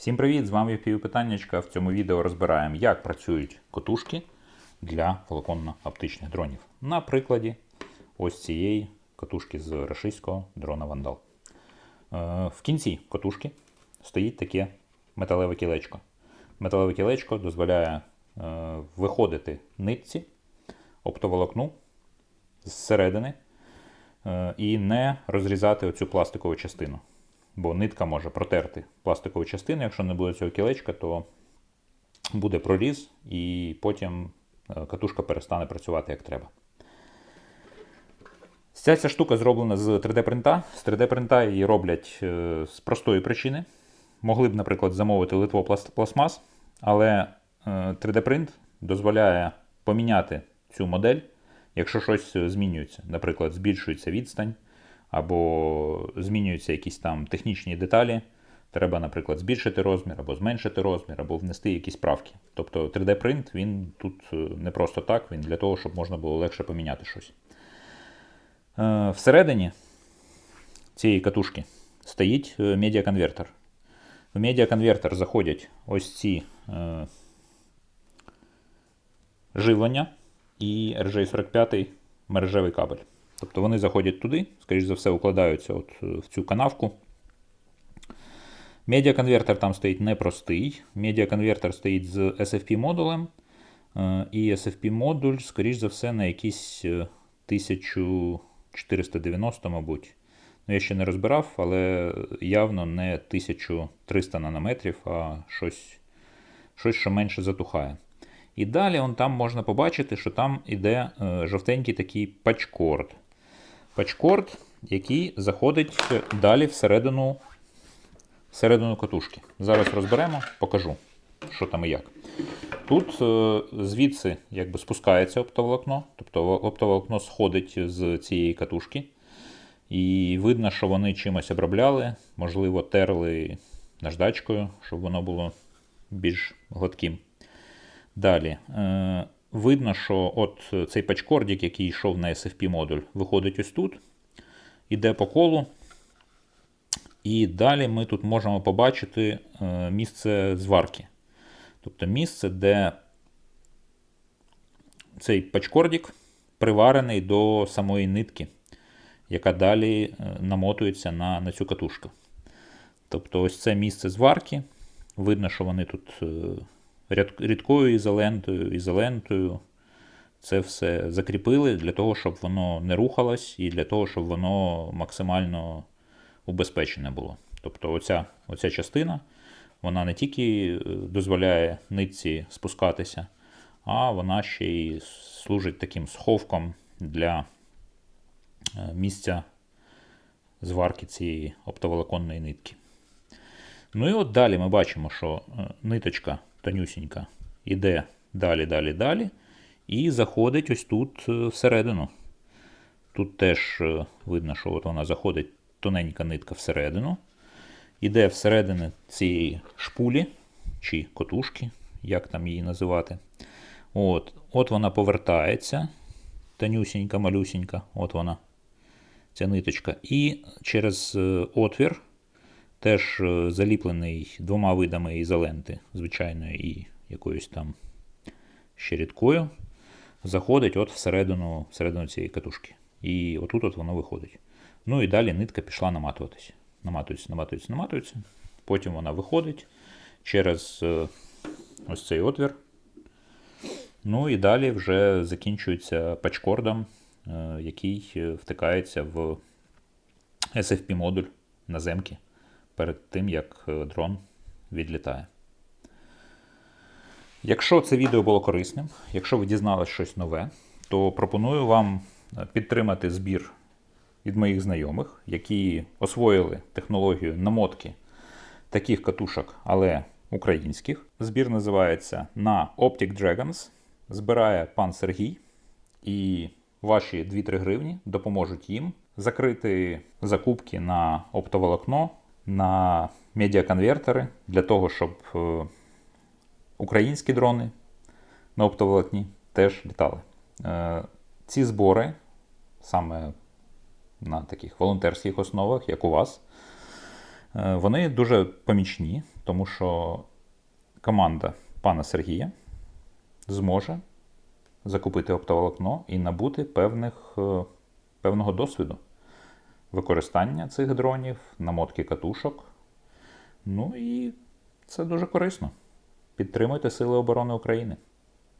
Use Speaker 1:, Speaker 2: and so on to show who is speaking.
Speaker 1: Всім привіт! З вами Півпитаннячка. В цьому відео розбираємо, як працюють котушки для волоконно-оптичних дронів. На прикладі ось цієї катушки з рашистського дрона Вандал. Е, В кінці катушки стоїть таке металеве кілечко. Металеве кілечко дозволяє е, виходити нитці оптоволокну зсередини е, і не розрізати оцю пластикову частину. Бо нитка може протерти пластикову частину, якщо не буде цього кілечка, то буде проріз, і потім е, катушка перестане працювати як треба. Ця ця штука зроблена з 3D-принта. З 3D-принта її роблять е, з простої причини. Могли б, наприклад, замовити литво пластмас, але е, 3D-принт дозволяє поміняти цю модель, якщо щось змінюється. Наприклад, збільшується відстань, або змінюються якісь там технічні деталі. Треба, наприклад, збільшити розмір, або зменшити розмір, або внести якісь правки. Тобто 3D-принт він тут е, не просто так, він для того, щоб можна було легше поміняти щось. Е, Всередині цієї катушки стоїть е, медіаконвертер. В медіаконвертер заходять ось ці е, живлення і RJ45 мережевий кабель. Тобто вони заходять туди, скоріш за все, укладаються от е, в цю канавку. Медіаконвертер там стоїть непростий. Медіаконвертер стоїть з SFP модулем. е, І SFP модуль, скоріш за все, на якісь е, 1490, мабуть. Ну, я ще не розбирав, але явно не 1300 нанометрів, а щось, щось що менше затухає. І далі он там можна побачити, що там іде е, жовтенький такий пачкорд. Пачкорд, який заходить далі всередину, всередину катушки. Зараз розберемо, покажу, що там і як. Тут е, звідси якби спускається оптоволокно, тобто оптоволокно сходить з цієї катушки. І видно, що вони чимось обробляли, можливо, терли наждачкою, щоб воно було більш гладким. Далі. Е, видно, що от цей пачкордик, який йшов на SFP модуль, виходить ось тут, іде по колу. І далі ми тут можемо побачити е, місце зварки. Тобто місце, де цей пачкордик приварений до самої нитки, яка далі е, намотується на, на цю катушку. Тобто, ось це місце зварки. Видно, що вони тут е, рідкою ізолентою, ізолентою. Це все закріпили для того, щоб воно не рухалось, і для того, щоб воно максимально убезпечене було. Тобто, оця, оця частина вона не тільки е, дозволяє нитці спускатися, а вона ще й служить таким сховком для е, місця зварки цієї оптоволоконної нитки. Ну і от далі ми бачимо, що е, ниточка тонюсінька йде далі, далі, далі. І заходить ось тут е, всередину. Тут теж е, видно, що от вона заходить тоненька нитка всередину. Іде всередину цієї шпулі чи котушки, як там її називати. От, от вона повертається. Тонюсінька, малюсінька, от вона, ця ниточка. І через е, отвір, теж е, заліплений двома видами ізоленти, звичайної і якоюсь там ще рідкою, заходить от всередину, всередину цієї катушки. І отут от воно виходить. Ну і далі нитка пішла наматуватися. Наматується, наматується, наматується. Потім вона виходить через е, ось цей отвір. Ну і далі вже закінчується пачкордом, е, який втикається в SFP-модуль наземки перед тим, як е, дрон відлітає. Якщо це відео було корисним, якщо ви дізналися щось нове, то пропоную вам е, підтримати збір від моїх знайомих, які освоїли технологію намотки таких катушок, але українських. Збір називається на Optic Dragons. Збирає пан Сергій, і ваші 2-3 гривні допоможуть їм закрити закупки на оптоволокно, на медіаконвертери для того, щоб е, українські дрони на оптоволокні теж літали. Е, Ці збори саме на таких волонтерських основах, як у вас, е, вони дуже помічні, тому що команда пана Сергія зможе закупити оптоволокно і набути певних, певного досвіду використання цих дронів, намотки катушок. Ну і це дуже корисно. Підтримуйте Сили оборони України.